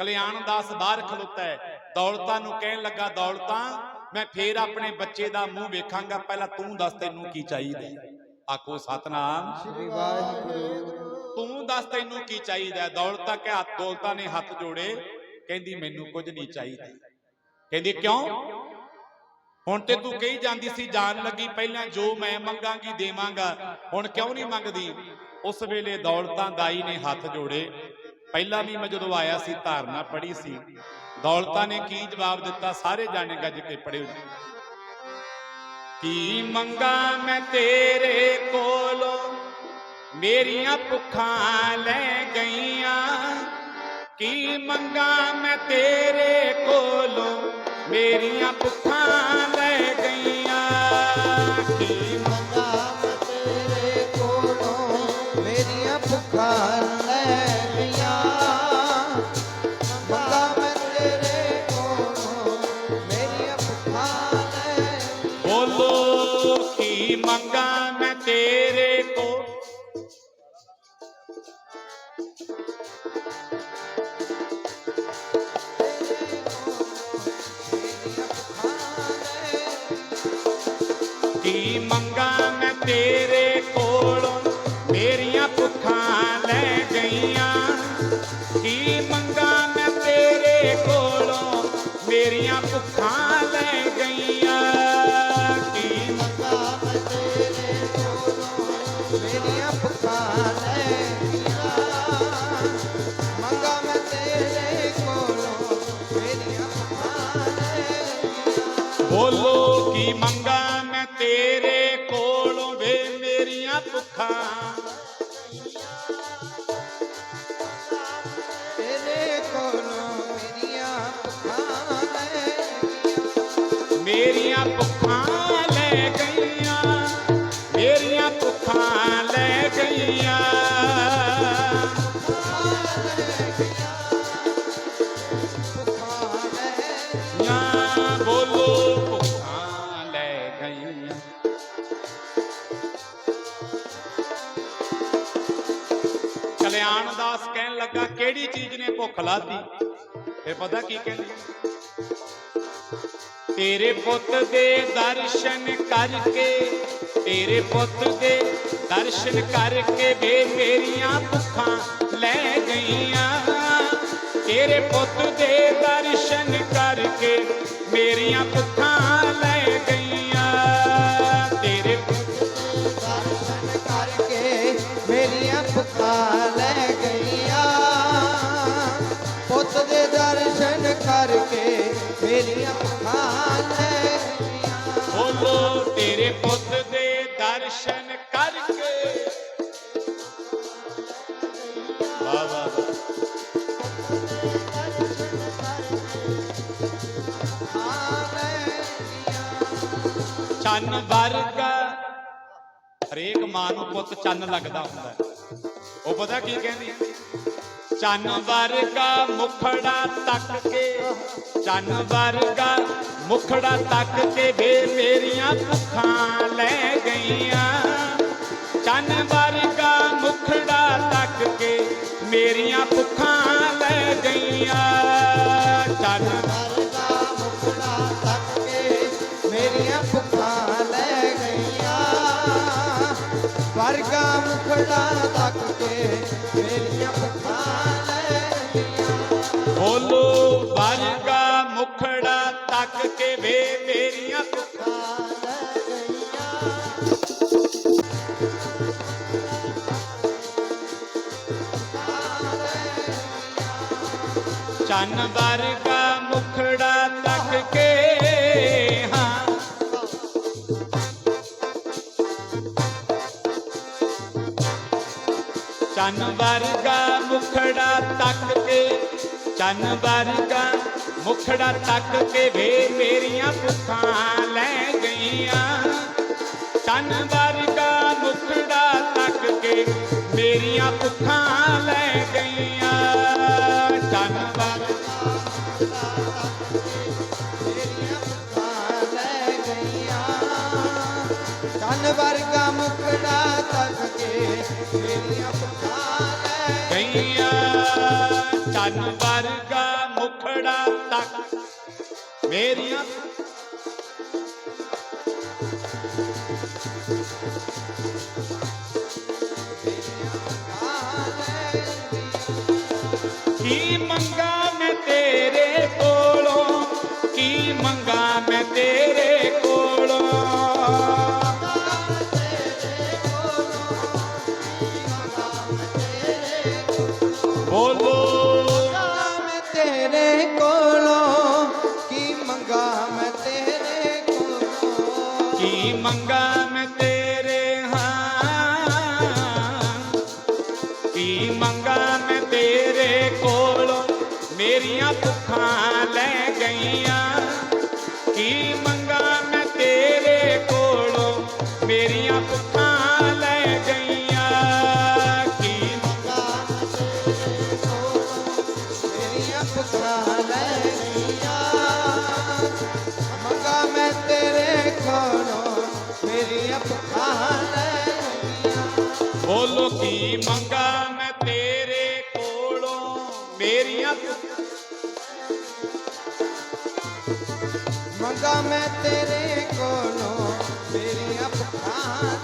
ਕਲਿਆਣ ਦਾਸ ਬਾਹਰ ਖਲੋਤਾ ਹੈ। ਦੌਲਤਾਂ ਨੂੰ ਕਹਿਣ ਲੱਗਾ ਦੌਲਤਾਂ ਮੈਂ ਫੇਰ ਆਪਣੇ ਬੱਚੇ ਦਾ ਮੂੰਹ ਵੇਖਾਂਗਾ। ਪਹਿਲਾਂ ਤੂੰ ਦੱਸ ਤੈਨੂੰ ਕੀ ਚਾਹੀਦਾ? ਆਖੋ ਸਤਨਾਮ ਸ੍ਰੀ ਵਾਹਿਗੁਰੂ। ਤੂੰ ਦੱਸ ਤੈਨੂੰ ਕੀ ਚਾਹੀਦਾ? ਦੌਲਤਾਂ ਕੇ ਹੱਥ ਦੌਲਤਾਂ ਨੇ ਹੱਥ ਜੋੜੇ। ਕਹਿੰਦੀ ਮੈਨੂੰ ਕੁਝ ਨਹੀਂ ਚਾਹੀਦਾ ਕਹਿੰਦੀ ਕਿਉਂ? ਹੁਣ ਤੇ ਤੂੰ ਕਹੀ ਜਾਂਦੀ ਸੀ ਜਾਣ ਲੱਗੀ ਪਹਿਲਾਂ ਜੋ ਮੈਂ ਮੰਗਾਂਗੀ ਦੇਵਾਂਗਾ। ਹੁਣ ਕਿਉਂ ਨਹੀਂ ਮੰਗਦੀ? ਉਸ ਵੇਲੇ ਦੌਲਤਾਂ ਦਾਈ ਨੇ ਹੱਥ ਜੋੜੇ। ਪਹਿਲਾਂ ਵੀ ਮੈਂ ਜਦੋਂ ਆਇਆ ਸੀ, ਧਾਰਨਾ ਪੜੀ ਸੀ, ਦੌਲਤਾਂ ਨੇ ਕੀ ਜਵਾਬ ਦਿੱਤਾ? ਸਾਰੇ ਜਾਣੇ ਗੱਜ ਕੇ ਪੜਿਓ ਜੀ। ਕੀ ਮੰਗਾ ਮੈਂ ਤੇਰੇ ਕੋਲੋਂ? ਮੇਰੀਆਂ ਭੁੱਖਾਂ ਲੈ ਗਈਆਂ। ਕੀ ਮੰਗਾ ਮੈਂ ਤੇਰੇ ਕੋਲੋਂ? ਮੇਰੀਆਂ ਭੁੱਖਾਂ ਲੈ ਗਈਆਂ। ਕੀ ਤੇਰੇ ਕੋਲੋਂ ਮੇਰੀਆਂ ਭੁੱਖਾਂ ਲੈ ਗਈਆਂ। ਕੀ ਮੰਗਾ ਮੈਂ ਤੇਰੇ ਕੋਲੋਂ ਮੇਰੀਆਂ ਭੁੱਖਾਂ ਲੈ ਗਈਆਂ? ਕੀ ਮੰਗਾ ਮੈਂ ਤੇਰੇ ਕੋਲੋਂ ਮੇਰੀਆਂ ਭੁੱਖਾਂ ਲੈ ਮੈਂ ਤੇਰੇ ਕੋਲੋਂ ਮੇਰੀਆਂ ਬੋਲੋ ਕੀ ਮੰਗਾ ਤੇਰੇ ਕੋਲੋਂ ਵੇ ਮੇਰੀਆਂ ਭੁੱਖਾਂ। ਤੇਰੇ ਕੋਲੋਂ ਮੇਰੀਆਂ ਭੁੱਖਾਂ ਮੇਰੀਆਂ ਭੁੱਖਾਂ। ਕਲਿਆਣ ਦਾਸ ਕਹਿਣ ਲੱਗਾ, ਕਿਹੜੀ ਚੀਜ਼ ਨੇ ਭੁੱਖ ਲਾਤੀ? ਫਿਰ ਪਤਾ ਕੀ ਕਹਿੰਦੇ ਤੇਰੇ ਪੁੱਤ ਦੇ ਦਰਸ਼ਨ ਕਰਕੇ, ਤੇਰੇ ਪੁੱਤ ਦੇ ਦਰਸ਼ਨ ਕਰਕੇ ਵੇ ਮੇਰੀਆਂ ਭੁੱਖਾਂ ਲੈ ਗਈਆਂ। ਤੇਰੇ ਪੁੱਤ ਦੇ ਦਰਸ਼ਨ ਕਰਕੇ ਮੇਰੀਆਂ ਭੁੱਖਾਂ ਕਰਕੇ ਮੇਰੀਆਂ ਲੈ ਬੋਲੋ, ਤੇਰੇ ਪੁੱਤ ਦੇ ਦਰਸ਼ਨ ਕਰਕੇ। ਵਾਹ ਵਾਹ। ਚੰਨ ਵਰਗਾ, ਹਰੇਕ ਮਾਂ ਨੂੰ ਪੁੱਤ ਚੰਨ ਲੱਗਦਾ ਹੁੰਦਾ ਹੈ। ਉਹ ਪਤਾ ਕੀ ਕਹਿੰਦੀ? ਚੰਨ ਵਰਗਾ ਮੁਖੜਾ ਤੱਕ ਕੇ ਚੰਨ ਵਰਗਾ ਮੁਖੜਾ ਤੱਕ ਕੇ ਵੇ ਮੇਰੀਆਂ ਭੁੱਖਾਂ ਲੈ ਗਈਆਂ। ਚੰਨ ਵਰਗਾ ਮੁਖੜਾ ਤੱਕ ਕੇ ਮੇਰੀਆਂ ਭੁੱਖਾਂ ਲੈ ਗਈਆਂ। ਚੰਨ ਵਰਗਾ ਮੁਖੜਾ ਤੱਕ ਕੇ ਮੇਰੀਆਂ ਭੁੱਖਾਂ ਲੈ ਗਈਆਂ। ਵਰਗਾ ਮੁਖੜਾ ਤੱਕ ਕੇ ਮੇਰੀਆਂ ਭੁੱਖਾਂ ਕੇ ਵੇ ਮੇਰੀਆਂ ਭੁੱਖਾਂ ਲੈ ਗਈਆਂ ਚੰਨ ਵਰਗਾ ਮੁਖੜਾ ਤੱਕ ਕੇ, ਹਾਂ। ਚੰਨ ਵਰਗਾ ਮੁਖੜਾ ਤੱਕ ਕੇ, ਚੰਨ ਵਰਗਾ ਮੁਖੜਾ ਤੱਕ ਕੇ ਵੇ ਮੇਰੀਆਂ ਭੁੱਖਾਂ ਲੈ ਗਈਆਂ ਚੰਨ ਵਰਗਾ ਮੁਖੜਾ ਤੱਕ ਕੇ ਮੇਰੀਆਂ ਭੁੱਖਾਂ ਲੈ ਗਈਆਂ ਚੰਨ ਵਰਗਾ ਮੇਰੀਆਂ ਭੁੱਖਾਂ ਲੈ ਗਈਆਂ ਚੰਨ ਵਰਗਾ ਮੁਕੜਾ ਤੱਕ ਕੇ ਮੇਰੀਆਂ ਭੁੱਖਾਂ ਲੈ ਗਈਆਂ ਚੰਨ ਵਰਗਾ ਮੁਖੜਾ ਤੱਕ ਮੇਰੀਆਂ ਕੀ ਮੰਗਾਂ ਮੈਂ ਤੇਰੇ ਕੋਲੋਂ। ਮੇਰੀਆਂ ਭੁੱਖਾਂ ਲੈ ਗਈਆਂ। ਕੀ ਮੰਗਾਂ ਮੈਂ ਤੇਰੇ ਕੋਲੋਂ? ਮੇਰੀਆਂ ਭੁੱਖਾਂ ਲੈ ਗਈਆਂ। ਕੀ ਮੇਰੀਆਂ ਪੁੱਤਰਾਂ ਲੈ ਗਈਆਂ। ਮੰਗਾਂ ਮੈਂ ਤੇਰੇ ਕੋਲੋਂ? ਮੇਰੀਆਂ ਪੁੱਤਰਾਂ ਲੈ ਗਈਆਂ। ਬੋਲੋ ਕੀ ਮੰਗਾਂ ਮੰਗਾ ਮੈਂ ਤੇਰੇ ਕੋਲੋਂ ਮੇਰੀਆਂ ਪੁੱਤਰਾਂ